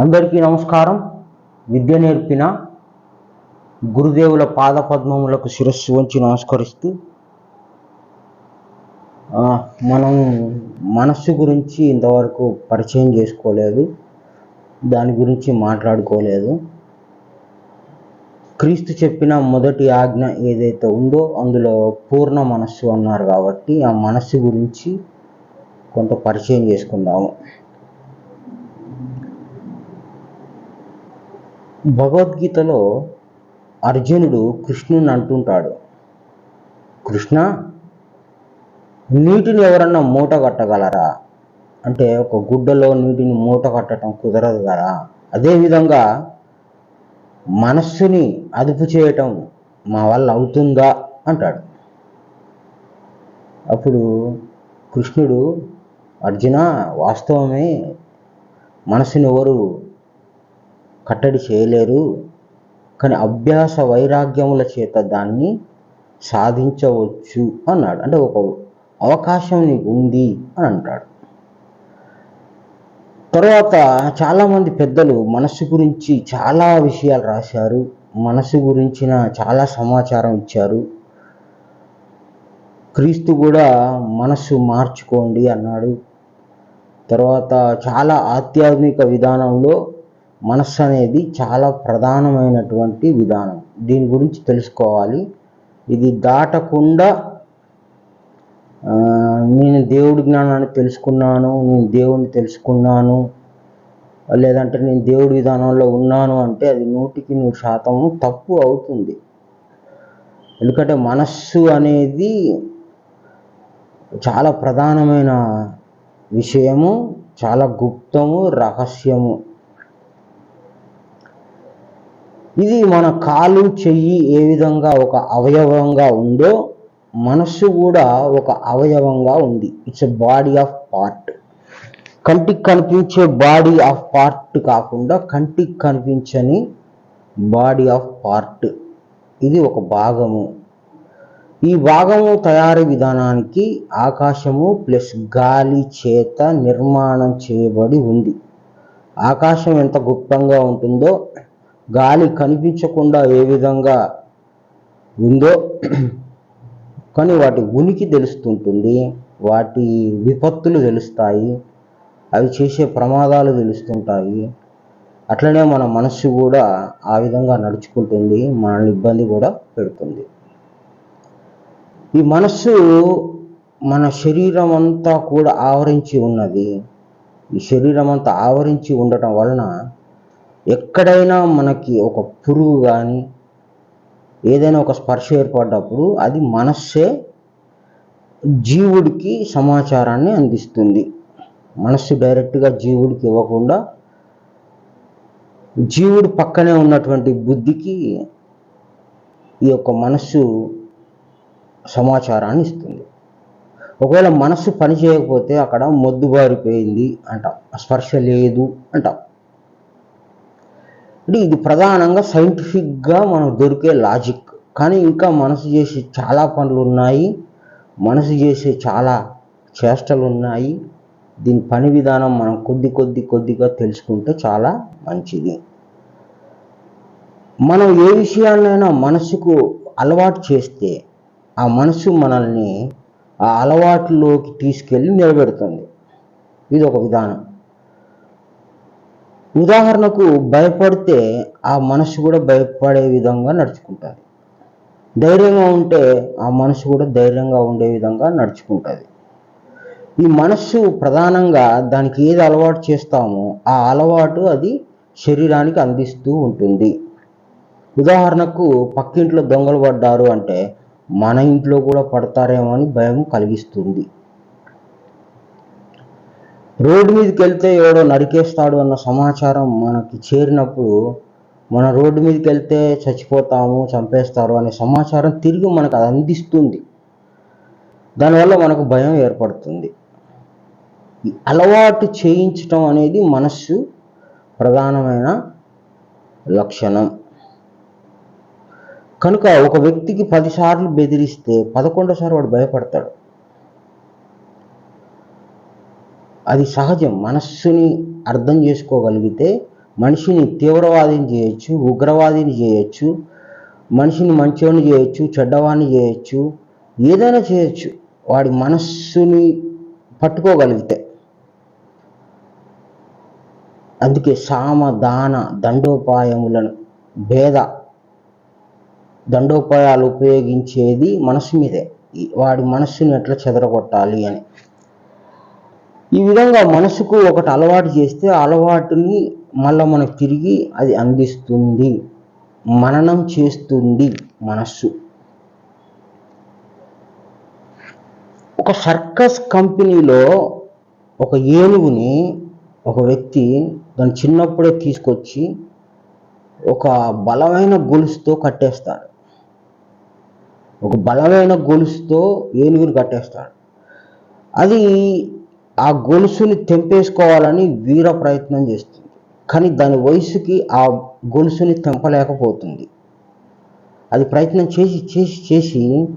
అందరికీ నమస్కారం. విద్య నేర్పిన గురుదేవుల పాద పద్మములకు శిరస్సు వంచి నమస్కరిస్తూ మనం మనస్సు గురించి ఇంతవరకు పరిచయం చేసుకోలేదు. దాని గురించి మాట్లాడుకోలేదు. క్రీస్తు చెప్పిన మొదటి ఆజ్ఞ ఏదైతే ఉందో అందులో పూర్ణ మనస్సు అన్నారు కాబట్టి ఆ మనస్సు గురించి కొంత పరిచయం చేసుకుందాము. భగవద్గీతలో అర్జునుడు కృష్ణుని అంటుంటాడు కృష్ణ నీటిని ఎవరన్నా మూట కట్టగలరా? అంటే ఒక గుడ్డలో నీటిని మూట కట్టడం కుదరదు కదా. అదేవిధంగా మనస్సుని అదుపు చేయటం మా వల్ల అవుతుందా? అంటాడు. అప్పుడు కృష్ణుడు అర్జున వాస్తవమే మనసుని ఎవరు కట్టడి చేయలేరు. కానీ అభ్యాస వైరాగ్యముల చేత దాన్ని సాధించవచ్చు అన్నాడు. అంటే ఒక అవకాశం నీకు ఉంది అని అంటాడు. తర్వాత చాలామంది పెద్దలు మనస్సు గురించి చాలా విషయాలు రాశారు. మనసు గురించిన చాలా సమాచారం ఇచ్చారు. క్రీస్తు కూడా మనస్సు మార్చుకోండి అన్నాడు. తర్వాత చాలా ఆధ్యాత్మిక విధానంలో మనస్సు అనేది చాలా ప్రధానమైనటువంటి విధానం. దీని గురించి తెలుసుకోవాలి. ఇది దాటకుండా నేను దేవుడి జ్ఞానాన్ని తెలుసుకున్నాను నేను దేవుడిని తెలుసుకున్నాను లేదంటే నేను దేవుడి విధానంలో ఉన్నాను అంటే అది నూటికి నూరు శాతము తప్పు అవుతుంది. ఎందుకంటే మనస్సు అనేది చాలా ప్రధానమైన విషయము చాలా గుప్తము రహస్యము. ఇది మన కాలు చెయ్యి ఏ విధంగా ఒక అవయవంగా ఉందో మనస్సు కూడా ఒక అవయవంగా ఉంది. It's a body of part కంటికి కనిపించే బాడీ ఆఫ్ పార్ట్ కాకుండా కంటికి కనిపించని బాడీ ఆఫ్ పార్ట్ ఇది ఒక భాగము. ఈ భాగము తయారీ విధానానికి ఆకాశము ప్లస్ గాలి చేత నిర్మాణం చేయబడి ఉంది. ఆకాశం ఎంత గుప్తంగా ఉంటుందో గాలి కనిపించకుండా ఏ విధంగా ఉందో కానీ వాటి ఉనికి తెలుస్తుంటుంది వాటి విపత్తులు తెలుస్తాయి అవి చేసే ప్రమాదాలు తెలుస్తుంటాయి. అట్లనే మన మనస్సు కూడా ఆ విధంగా నడుచుకుంటుంది మనల్ని ఇబ్బంది కూడా పెడుతుంది. ఈ మనస్సు మన శరీరం అంతా కూడా ఆవరించి ఉన్నది. ఈ శరీరం అంతా ఆవరించి ఉండటం వలన ఎక్కడైనా మనకి ఒక పురుగు కానీ ఏదైనా ఒక స్పర్శ ఏర్పడ్డప్పుడు అది మనస్సే జీవుడికి సమాచారాన్ని అందిస్తుంది. మనస్సు డైరెక్ట్గా జీవుడికి ఇవ్వకుండా జీవుడు పక్కనే ఉన్నటువంటి బుద్ధికి ఈ యొక్క మనస్సు సమాచారాన్ని ఇస్తుంది. ఒకవేళ మనస్సు పని చేయకపోతే అక్కడ మొద్దుబారిపోయింది అంట స్పర్శ లేదు అంటాం. అంటే ఇది ప్రధానంగా సైంటిఫిక్గా మనకు దొరికే లాజిక్ కానీ ఇంకా మనసు చేసే చాలా పనులు ఉన్నాయి మనసు చేసే చాలా చేష్టలు ఉన్నాయి దీని పని విధానం మనం కొద్ది కొద్ది కొద్దిగా తెలుసుకుంటే చాలా మంచిది. మనం ఏ విషయాన్నైనా మనసుకు అలవాటు చేస్తే ఆ మనసు మనల్ని ఆ అలవాటులోకి తీసుకెళ్ళి నిలబెడుతుంది. ఇది ఒక విధానం. ఉదాహరణకు భయపడితే ఆ మనసు కూడా భయపడే విధంగా నడుచుకుంటుంది ధైర్యంగా ఉంటే ఆ మనసు కూడా ధైర్యంగా ఉండే విధంగా నడుచుకుంటుంది. ఈ మనస్సు ప్రధానంగా దానికి ఏది అలవాటు చేస్తామో ఆ అలవాటు అది శరీరానికి అందిస్తూ ఉంటుంది. ఉదాహరణకు పక్కింట్లో దొంగలు పడ్డారు అంటే మన ఇంట్లో కూడా పడతారేమో అని భయం కలిగిస్తుంది. రోడ్డు మీదకి వెళ్తే ఎవడో నరికేస్తాడు అన్న సమాచారం మనకి చేరినప్పుడు మన రోడ్డు మీదకి వెళ్తే చచ్చిపోతాము చంపేస్తారు అనే సమాచారం తిరిగి మనకు అది అందిస్తుంది. దానివల్ల మనకు భయం ఏర్పడుతుంది. ఈ అలవాటు చేయించటం అనేది మనస్సు ప్రధానమైన లక్షణం. కనుక ఒక వ్యక్తికి పదిసార్లు బెదిరిస్తే పదకొండోసారి వాడు భయపడతాడు. అది సహజం. మనస్సుని అర్థం చేసుకోగలిగితే మనిషిని తీవ్రవాదిని చేయొచ్చు ఉగ్రవాదిని చేయొచ్చు మనిషిని మంచోని చేయొచ్చు చెడ్డవాడిని చేయొచ్చు ఏదైనా చేయొచ్చు. వాడి మనస్సుని పట్టుకోగలిగితే. అందుకే సామ దాన దండోపాయములను భేద దండోపాయాలు ఉపయోగించేది మనసు మీదే. వాడి మనస్సుని ఎట్లా చెదరగొట్టాలి అని. ఈ విధంగా మనసుకు ఒకటి అలవాటు చేస్తే అలవాటుని మళ్ళీ మనకు తిరిగి అది అందిస్తుంది. మననం చేస్తుంది మనస్సు. ఒక సర్కస్ కంపెనీలో ఒక ఏనుగుని ఒక వ్యక్తి దాన్ని చిన్నప్పుడే తీసుకొచ్చి ఒక బలమైన గొలుసుతో కట్టేస్తాడు. ఒక బలమైన గొలుసుతో ఏనుగుని కట్టేస్తాడు. అది ఆ గొలుసుని తెంపేసుకోవాలని వీర ప్రయత్నం చేస్తుంది. కానీ దాని వయసుకి ఆ గొలుసుని తెంపలేకపోతుంది. అది ప్రయత్నం చేసి చేసి చేసి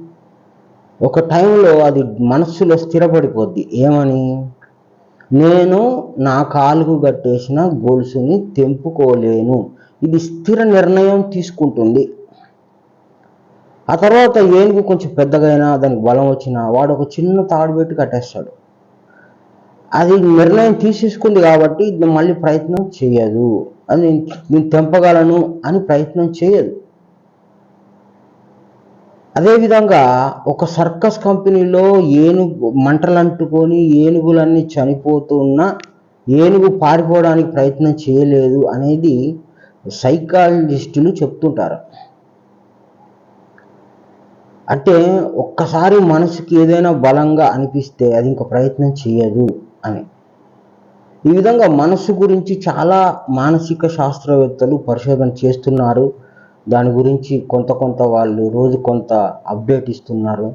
ఒక టైంలో అది మనస్సులో స్థిరపడిపోద్ది. ఏమని? నేను నా కాలుకు కట్టేసిన గొలుసుని తెంపుకోలేను. ఇది స్థిర నిర్ణయం తీసుకుంటుంది. ఆ తర్వాత ఏనుగు కొంచెం పెద్దగైనా దానికి బలం వచ్చినా వాడు ఒక చిన్న తాడు పెట్టి కట్టేస్తాడు. అది నిర్ణయం తీసేసుకుంది కాబట్టి మళ్ళీ ప్రయత్నం చేయదు. అది నేను నేను తెంపగలను అని ప్రయత్నం చేయదు. అదేవిధంగా ఒక సర్కస్ కంపెనీలో ఏనుగు మంటలు అంటుకొని ఏనుగులన్నీ చనిపోతున్న ఏనుగు పారిపోవడానికి ప్రయత్నం చేయలేదు అనేది సైకాలజిస్టులు చెప్తుంటారు. అంటే ఒక్కసారి మనసుకి ఏదైనా బలంగా అనిపిస్తే అది ఇంకా ప్రయత్నం చేయదు. అని. ఈ విధంగా మనసు గురించి చాలా మానసిక శాస్త్రవేత్తలు పరిశోధన చేస్తున్నారు. దాని గురించి కొంత కొంత వాళ్ళు రోజు కొంత అప్డేట్ ఇస్తున్నారు.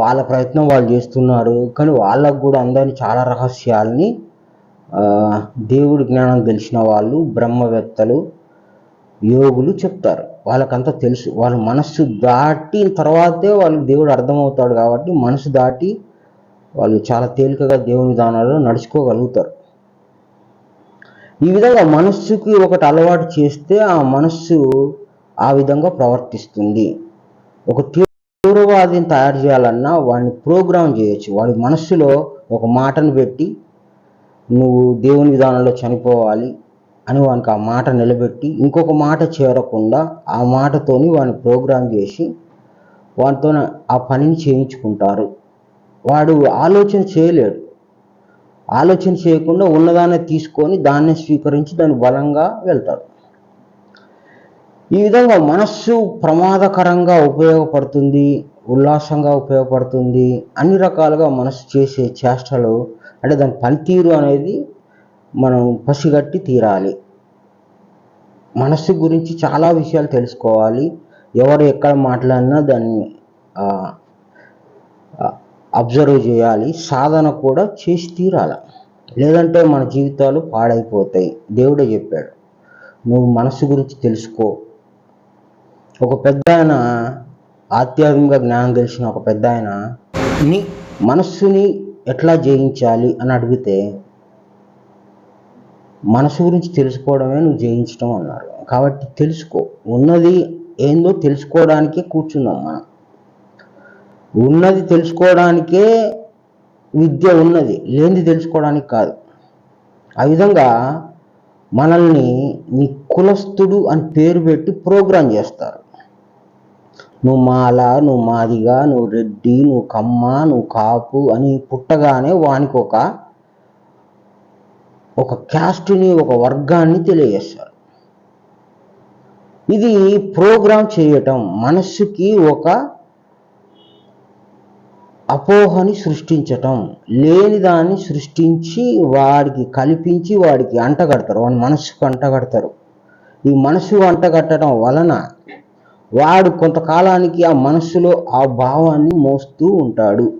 వాళ్ళ ప్రయత్నం వాళ్ళు చేస్తున్నారు. కానీ వాళ్ళకు కూడా అందరిని చాలా రహస్యాల్ని దేవుడి జ్ఞానం తెలిసిన వాళ్ళు బ్రహ్మవేత్తలు యోగులు చెప్తారు. వాళ్ళకంతా తెలుసు. వాళ్ళ మనస్సు దాటిన తర్వాతే వాళ్ళకి దేవుడు అర్థమవుతాడు కాబట్టి మనసు దాటి వాళ్ళు చాలా తేలికగా దేవుని విధానాల్లో నడుచుకోగలుగుతారు. ఈ విధంగా మనస్సుకి ఒకటి అలవాటు చేస్తే ఆ మనస్సు ఆ విధంగా ప్రవర్తిస్తుంది. ఒక తీవ్రవాదిని తయారు చేయాలన్నా వాడిని ప్రోగ్రామ్ చేయొచ్చు. వాడి మనస్సులో ఒక మాటను పెట్టి నువ్వు దేవుని విధానంలో చనిపోవాలి అని వానికి ఆ మాట నిలబెట్టి ఇంకొక మాట చేరకుండా ఆ మాటతోని వాడిని ప్రోగ్రామ్ చేసి వాటితో ఆ పనిని చేయించుకుంటారు. వాడు ఆలోచన చేయలేడు. ఆలోచన చేయకుండా ఉన్నదాన్ని తీసుకొని దాన్ని స్వీకరించి దాన్ని బలంగా వెళ్తాడు. ఈ విధంగా మనస్సు ప్రమాదకరంగా ఉపయోగపడుతుంది ఉల్లాసంగా ఉపయోగపడుతుంది. అన్ని రకాలుగా మనసు చేసే చేష్టలు అంటే దాని పనితీరు అనేది మనం పసిగట్టి తీరాలి. మనస్సు గురించి చాలా విషయాలు తెలుసుకోవాలి. ఎవరు ఎక్కడ మాట్లాడినా దాన్ని అబ్జర్వ్ చేయాలి. సాధన కూడా చేసి తీరాల. లేదంటే మన జీవితాలు పాడైపోతాయి. దేవుడే చెప్పాడు. నువ్వు మనసు గురించి తెలుసుకో. ఒక పెద్ద ఆయన ఆధ్యాత్మిక జ్ఞానం తెలిసిన ఒక పెద్ద ఆయన నీ మనస్సుని ఎట్లా జయించాలి అని అడిగితే మనసు గురించి తెలుసుకోవడమే నువ్వు జయించడం అన్నారు. కాబట్టి తెలుసుకో. ఉన్నది ఏందో తెలుసుకోవడానికే కూర్చున్నాం మనం. ఉన్నది తెలుసుకోవడానికే విద్య ఉన్నది లేనిది తెలుసుకోవడానికి కాదు. ఆ విధంగా మనల్ని నీ కులస్థుడు అని పేరు పెట్టి ప్రోగ్రాం చేస్తారు. నువ్వు మాల నువ్వు మాదిగా నువ్వు రెడ్డి నువ్వు కమ్మ నువ్వు కాపు అని పుట్టగానే వానికి ఒక ఒక క్యాస్ట్ని ఒక వర్గాన్ని తెలియజేస్తారు. ఇది ప్రోగ్రాం చేయటం మనస్సుకి ఒక అపోహని సృష్టించటం లేని దాన్ని సృష్టించి వాడికి కల్పించి వాడికి అంటగడతారు. వాడి మనస్సుకు అంటగడతారు. ఈ మనసు అంటగట్టడం వలన వాడు కొంతకాలానికి ఆ మనస్సులో ఆ భావాన్ని మోస్తూ ఉంటాడు.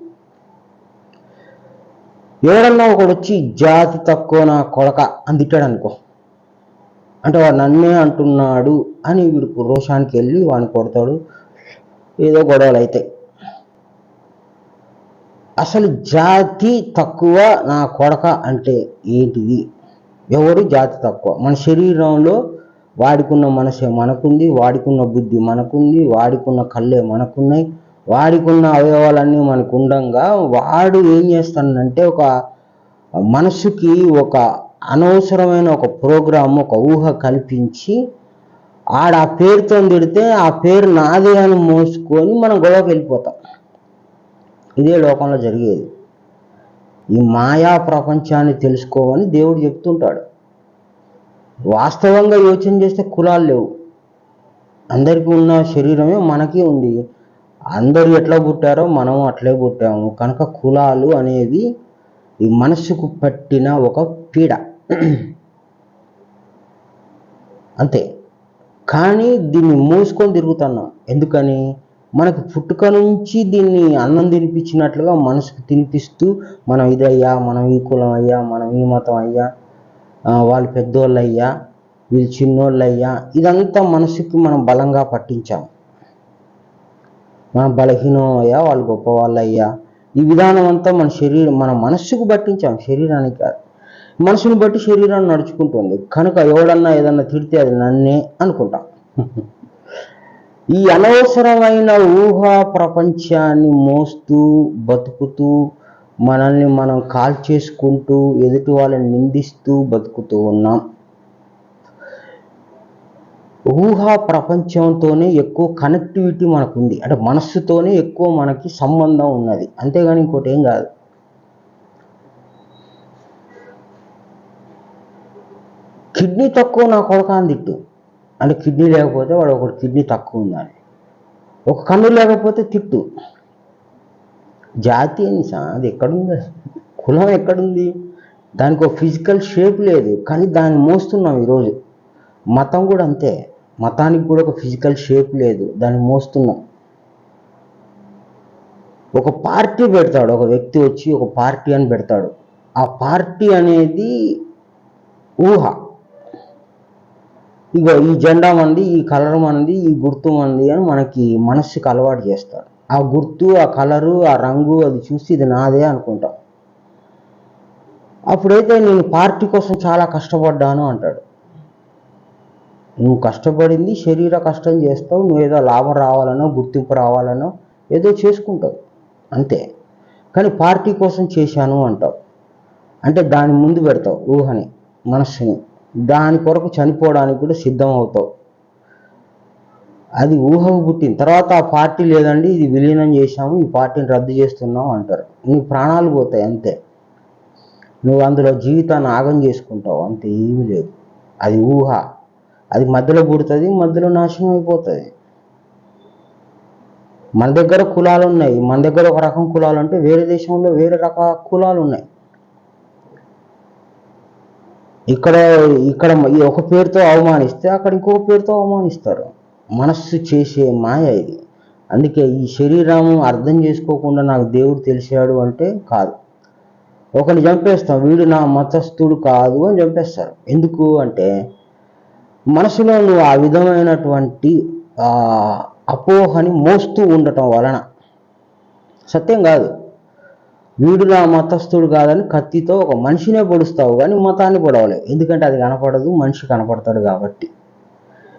ఎవడన్నా ఒకడు వచ్చి జాతి తక్కువ నా కొడక అందిట్టాడు అనుకో అంటే వాడు నన్నే అంటున్నాడు అని వీడికి రోషానికి వెళ్ళి వాడిని కొడతాడు. ఏదో గొడవలు అవుతాయి అసలు జాతి తక్కువ నా కొడక అంటే ఏంటిది? ఎవరు జాతి తక్కువ? మన శరీరంలో వాడికున్న మనసే మనకుంది వాడికున్న బుద్ధి మనకుంది వాడికున్న కళ్ళే మనకున్నాయి వాడికున్న అవయవాలన్నీ మనకు ఉండంగా వాడు ఏం చేస్తానంటే ఒక మనసుకి ఒక అనవసరమైన ఒక ప్రోగ్రామ్ ఒక ఊహ కల్పించి ఆడ ఆ పేరుతో తిడితే ఆ పేరు నాదే అని మోసుకొని మనం గొడవకి వెళ్ళిపోతాం. ఇదే లోకంలో జరిగేది. ఈ మాయా ప్రపంచాన్ని తెలుసుకోమని దేవుడు చెప్తుంటాడు. వాస్తవంగా యోచన చేస్తే కులాలు లేవు. అందరికీ ఉన్న శరీరమే మనకి ఉంది. అందరూ ఎట్లా పుట్టారో మనం అట్లే పుట్టాము. కనుక కులాలు అనేవి ఈ మనస్సుకు పట్టిన ఒక పీడ. అంతే. కానీ దీన్ని మూసుకొని తిరుగుతున్నాం. ఎందుకని? మనకు పుట్టుక నుంచి దీన్ని అన్నం తినిపించినట్లుగా మనసుకు తినిపిస్తూ మనం ఇదయ్యా మనం ఈ కులం అయ్యా మనం ఈ మతం అయ్యా వాళ్ళు పెద్దోళ్ళు అయ్యా వీళ్ళు చిన్నోళ్ళు అయ్యా ఇదంతా మనసుకి మనం బలంగా పట్టించాం. మనం బలహీనం అయ్యా వాళ్ళు గొప్పవాళ్ళు అయ్యా ఈ విధానం అంతా మన శరీరం మన మనస్సుకు పట్టించాం శరీరానికి కాదు. మనసుని బట్టి శరీరం నడుచుకుంటుంది. కనుక ఎవడన్నా ఏదన్నా తిడితే అది నన్నే అనుకుంటాం. ఈ అనవసరమైన ఊహా ప్రపంచాన్ని మోస్తూ బతుకుతూ మనల్ని మనం కాల్ చేసుకుంటూ ఎదుటి వాళ్ళని నిందిస్తూ బతుకుతూ ఉన్నాం. ఊహా ప్రపంచంతోనే ఎక్కువ కనెక్టివిటీ మనకుంది. అంటే మనస్సుతోనే ఎక్కువ మనకి సంబంధం ఉన్నది. అంతేగాని ఇంకోటి ఏం కాదు. కిడ్నీ తక్కువ నా కొడక తిట్టు. అంటే కిడ్నీ లేకపోతే వాడు ఒకటి కిడ్నీ తక్కువ ఉందని ఒక కన్ను లేకపోతే తిట్టు. జాతి అని అది ఎక్కడుంది? కులం ఎక్కడుంది? దానికి ఒక ఫిజికల్ షేప్ లేదు. కానీ దాన్ని మోస్తున్నాం ఈరోజు. మతం కూడా అంతే. మతానికి కూడా ఒక ఫిజికల్ షేప్ లేదు. దాన్ని మోస్తున్నాం. ఒక పార్టీ పెడతాడు. ఒక వ్యక్తి వచ్చి ఒక పార్టీ అని పెడతాడు. ఆ పార్టీ అనేది ఊహ. ఇగో ఈ జెండా మంది ఈ కలర్ మంది ఈ గుర్తు మంది అని మనకి మనస్సుకు అలవాటు చేస్తాడు ఆ గుర్తు ఆ కలరు ఆ రంగు అది చూసి ఇది నాదే అనుకుంటాం. అప్పుడైతే నేను పార్టీ కోసం చాలా కష్టపడ్డాను అంటాడు. నువ్వు కష్టపడింది శరీర కష్టం చేస్తావు నువ్వు ఏదో లాభం రావాలనో గుర్తింపు రావాలనో ఏదో చేసుకుంటావు. అంతే. కానీ పార్టీ కోసం చేశాను అంటావు. అంటే దాని ముందు పెడతావు ఊహని మనస్సుని. దాని కొరకు చనిపోవడానికి కూడా సిద్ధం అవుతావు అది ఊహకు పుట్టిన తర్వాత ఆ పార్టీ లేదండి ఇది విలీనం చేశాము ఈ పార్టీని రద్దు చేస్తున్నాం అంటారు. నీ ప్రాణాలు పోతాయి అంతే. నువ్వు అందులో జీవితాన్ని ఆగం చేసుకుంటావు అంతే ఏమీ లేదు. అది ఊహ. అది మధ్యలో పుడుతుంది మధ్యలో నాశనం అయిపోతుంది. మన దగ్గర కులాలు ఉన్నాయి. మన దగ్గర ఒక రకం కులాలు అంటే వేరే దేశంలో వేరే రకాల కులాలు ఉన్నాయి. ఇక్కడ ఇక్కడ ఈ ఒక పేరుతో అవమానిస్తే అక్కడ ఇంకో పేరుతో అవమానిస్తారు. మనస్సు చేసే మాయ ఇది. అందుకే ఈ శరీరం అర్థం చేసుకోకుండా నాకు దేవుడు తెలిసాడు అంటే కాదు. ఒకరిని చంపేస్తాం వీడు నా మతస్థుడు కాదు అని చంపేస్తారు. ఎందుకు అంటే మనసులో నువ్వు ఆ విధమైనటువంటి అపోహని మోస్తూ ఉండటం వలన. సత్యం కాదు. వీడు నా మతస్థుడు కాదని కత్తితో ఒక మనిషినే పొడుస్తావు కానీ మతాన్ని పొడవలేవు. ఎందుకంటే అది కనపడదు మనిషి కనపడతాడు కాబట్టి.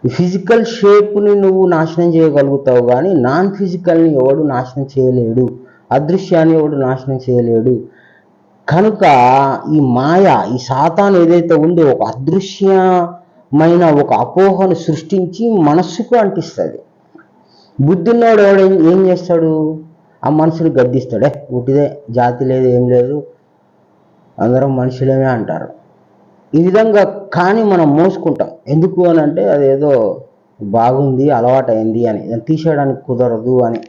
ఈ ఫిజికల్ షేప్ని నువ్వు నాశనం చేయగలుగుతావు కానీ నాన్ ఫిజికల్ని ఎవడు నాశనం చేయలేడు. అదృశ్యాన్ని ఎవడు నాశనం చేయలేడు. కనుక ఈ మాయ ఈ సాతాన్ ఏదైతే ఉందో ఒక అదృశ్యమైన ఒక అపోహను సృష్టించి మనస్సుకు అంటిస్తుంది. బుద్ధిన్నోడు ఎవడు ఏం చేస్తాడు? ఆ మనుషులు గద్దిస్తాడే. ఉట్టిదే జాతి లేదు ఏం లేదు. అందరం మనుషులేమే అంటారు. ఈ విధంగా కానీ మనం మోసుకుంటాం. ఎందుకు అని అంటే అదేదో బాగుంది అలవాటైంది అని. దాన్ని తీసేయడానికి కుదరదు అని.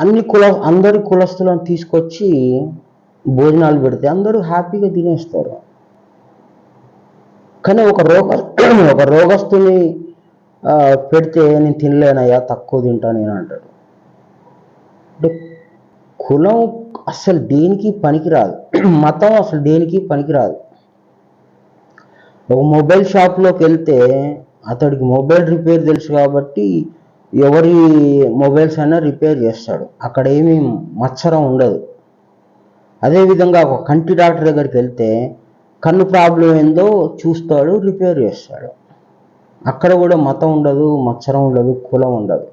అన్ని కుల అందరి కులస్తులను తీసుకొచ్చి భోజనాలు పెడితే అందరూ హ్యాపీగా తినేస్తారు. కానీ ఒక రోగ ఒక రోగస్తుని పెడితే నేను తినలేనయ్యా తక్కువ తింటా నేను అంటాడు. అంటే కులం అసలు దేనికి పనికిరాదు. మతం అసలు దేనికి పనికిరాదు. ఒక మొబైల్ షాప్లోకి వెళ్తే అతడికి మొబైల్ రిపేర్ తెలుసు కాబట్టి ఎవరి మొబైల్స్ అయినా రిపేర్ చేస్తాడు. అక్కడ ఏమీ మత్సరం ఉండదు. అదేవిధంగా ఒక కంటి డాక్టర్ దగ్గరికి వెళ్తే కన్ను ప్రాబ్లం ఏందో చూస్తాడు రిపేర్ చేస్తాడు. అక్కడ కూడా మతం ఉండదు మత్సరం ఉండదు కులం ఉండదు.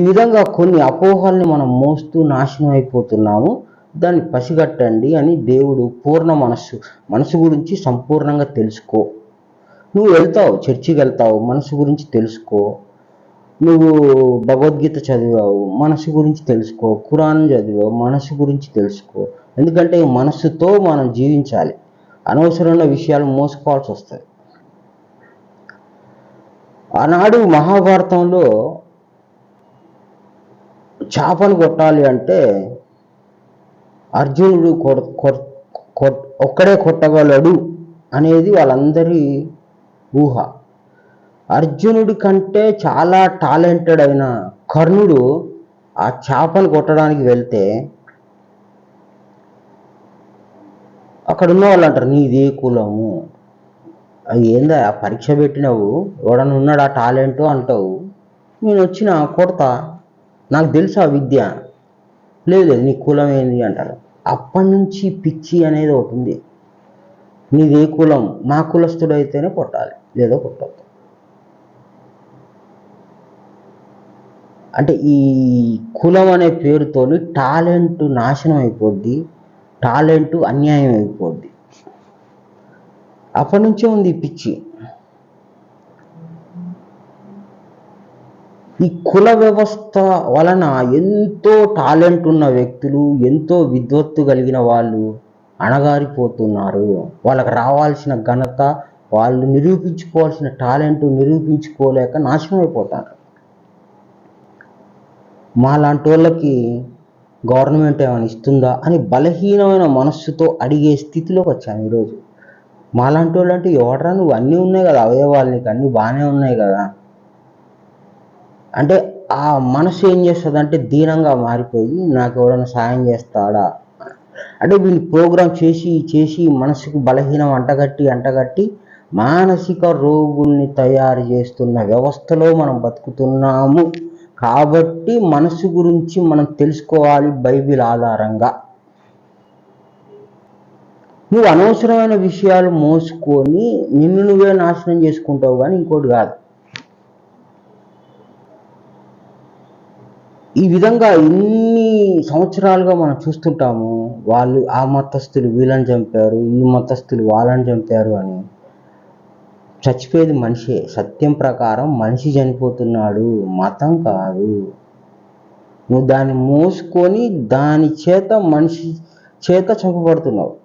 ఈ విధంగా కొన్ని అపోహల్ని మనం మోస్తూ నాశనం అయిపోతున్నాము. దాన్ని పసిగట్టండి అని దేవుడు పూర్ణ మనస్సు మనసు గురించి సంపూర్ణంగా తెలుసుకో. నువ్వు వెళ్తావు చర్చికి వెళ్తావు మనసు గురించి తెలుసుకో. నువ్వు భగవద్గీత చదివావు మనసు గురించి తెలుసుకో. ఖురాన్ చదివావు మనసు గురించి తెలుసుకో. ఎందుకంటే మనసుతో మనం జీవించాలి. అనవసరమైన విషయాలు మోసుకోవాల్సి వస్తుంది. ఆనాడు మహాభారతంలో చేపలు కొట్టాలి అంటే అర్జునుడు కొ- ఒక్కడే కొట్టగలడు అనేది వాళ్ళందరి ఊహ. అర్జునుడి కంటే చాలా టాలెంటెడ్ అయిన కర్ణుడు ఆ చేపను కొట్టడానికి వెళ్తే అక్కడ ఉన్న వాళ్ళు అంటారు నీదే కులము. ఏందా పరీక్ష పెట్టినావు? ఎవడన్నా ఉన్నాడు ఆ టాలెంట్ అంటావు? నేను వచ్చిన కొడతా. నాకు తెలుసు ఆ విద్య. లేదు లేదు నీ కులం ఏంది అంటారు. అప్పటి నుంచి పిచ్చి అనేది ఒకటి ఉంది. నీదే కులం? మా కులస్తుడు అయితేనే కొట్టాలి లేదో కొట్టద్దు. అంటే ఈ కులం అనే పేరుతో టాలెంట్ నాశనం అయిపోద్ది టాలెంట్ అన్యాయం అయిపోద్ది. అప్పటి నుంచే ఉంది పిచ్చి. ఈ కుల వ్యవస్థ వలన ఎంతో టాలెంట్ ఉన్న వ్యక్తులు ఎంతో విద్వత్తు కలిగిన వాళ్ళు అణగారిపోతున్నారు. వాళ్ళకి రావాల్సిన ఘనత వాళ్ళు నిరూపించుకోవాల్సిన టాలెంట్ నిరూపించుకోలేక నాశనం అయిపోతారు మా లాంటి వాళ్ళకి గవర్నమెంట్ ఏమైనా ఇస్తుందా అని బలహీనమైన మనస్సుతో అడిగే స్థితిలోకి వచ్చాను ఈరోజు. మాలాంటి వాళ్ళు అంటే ఎవడరా నువ్వు? అన్నీ ఉన్నాయి కదా అవయవాలు నీకు అన్నీ బాగానే ఉన్నాయి కదా. అంటే ఆ మనసు ఏం చేస్తుంది అంటే దీనంగా మారిపోయి నాకు ఎవడైనా సాయం చేస్తాడా? అంటే వీళ్ళు ప్రోగ్రామ్ చేసి చేసి మనసుకు బలహీనం అంటగట్టి అంటగట్టి మానసిక రోగుల్ని తయారు చేస్తున్న వ్యవస్థలో మనం బతుకుతున్నాము. కాబట్టి మనసు గురించి మనం తెలుసుకోవాలి బైబిల్ ఆధారంగా. నువ్వు అనవసరమైన విషయాలు మోసుకొని నిన్ను నువ్వే నాశనం చేసుకుంటావు కానీ ఇంకోటి కాదు. ఈ విధంగా ఇన్ని సంవత్సరాలుగా మనం చూస్తుంటాము వాళ్ళు ఆ మతస్థులు వీళ్ళని చంపారు ఈ మతస్థులు వాళ్ళని చంపారు అని. చచ్చిపోయేది మనిషే. సత్యం ప్రకారం మనిషి చనిపోతున్నాడు. మతం కాదు. నువ్వు దాన్ని మోసుకొని దాని చేత మనిషి చేత చంపబడుతున్నావు.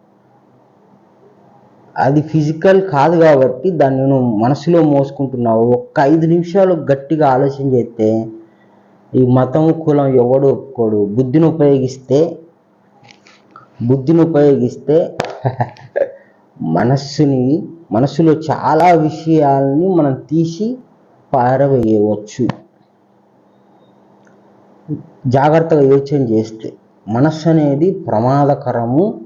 అది ఫిజికల్ కాదు కాబట్టి దాన్ని నువ్వు మనసులో మోసుకుంటున్నావు. ఒక్క ఐదు నిమిషాలు గట్టిగా ఆలోచన చేస్తే ఈ మతం కులం ఎవడు ఒప్పుకోడు. బుద్ధిని ఉపయోగిస్తే బుద్ధిని ఉపయోగిస్తే మనస్సుని మనసులో చాలా విషయాల్ని మనం తీసి పారవేయవచ్చు. జాగ్రత్తగా యోచన చేస్తే మనస్సు అనేది ప్రమాదకరము.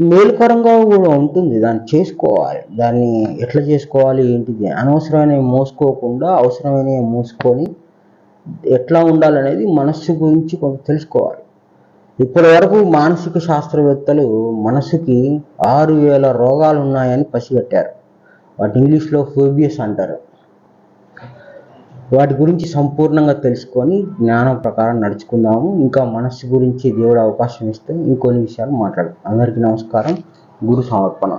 మేలుకరంగా కూడా ఉంటుంది. దాన్ని చేసుకోవాలి. దాన్ని ఎట్లా చేసుకోవాలి ఏంటిది? అనవసరమైన మోసుకోకుండా అవసరమైన మోసుకొని ఎట్లా ఉండాలనేది మనస్సు గురించి కొంచెం తెలుసుకోవాలి. ఇప్పటి వరకు మానసిక శాస్త్రవేత్తలు మనసుకి ఆరు వేల రోగాలు ఉన్నాయని పసిగట్టారు. వాటి ఇంగ్లీష్లో ఫోబియస్ అంటారు. వాటి గురించి సంపూర్ణంగా తెలుసుకొని జ్ఞానం ప్రకారం నడుచుకుందాము. ఇంకా మనస్సు గురించి దేవుడు అవకాశం ఇస్తే ఇంకొన్ని విషయాలు మాట్లాడదాం అందరికీ నమస్కారం. గురు సమర్పణ.